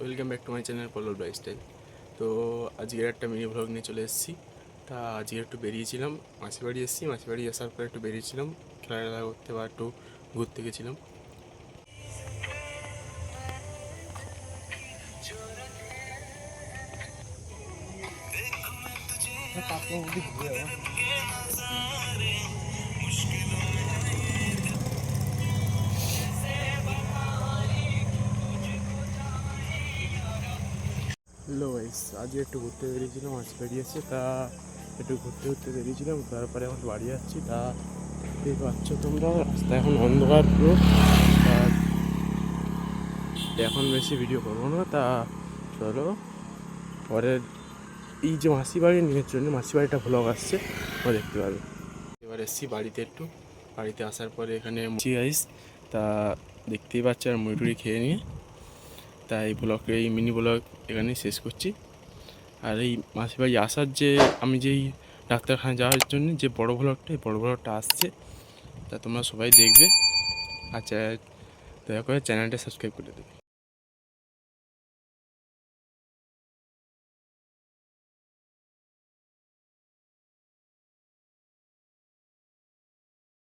Welcome back to my channel পলল lifestyle. তো আজকের একটা মিনি ভ্লগ নিয়ে চলে এসেছি। তা আজকে একটু বেরিয়েছিলাম মাসি বাড়ি এসেছি। মাসি বাড়ি আসার পরে একটু বেরিয়েছিলাম, খেলাধুলা করতে বা একটু ঘুরতে গেছিলাম। হ্যালো গাইস আজকে একটু ঘুরতে বেরিয়েছিলাম বাড়ি এসে তা একটু ঘুরতে ঘুরতে বেরিয়েছিলাম, তারপরে এখন বাড়ি যাচ্ছি, তা দেখতে পাচ্ছ তোমরা, রাস্তা এখন অন্ধকার পুরো, তা এখন বেশি ভিডিও করব না, তা চলো পরের এই যে মাসি বাড়ি নিয়ে জন্য মাসি বাড়িটা ভ্লগ আসছে ও দেখতে পাবে। এবার এসছি বাড়িতে একটু, বাড়িতে আসার পরে এখানে গাইস তা দেখতেই পাচ্ছি, আর মুড়ি খেয়ে নিয়ে তাই এই ব্লগকে এই মিনি ব্লগ এখানেই শেষ করছি। আর এই মাসি বাড়ি আসার যে, আমি যেই ডাক্তারখানায় যাওয়ার জন্য যে বড় ব্লগটা, এই বড় ব্লগটা আসছে, তা তোমরা সবাই দেখবে। আচ্ছা দয়া করে চ্যানেলটা সাবস্ক্রাইব করে দেবে।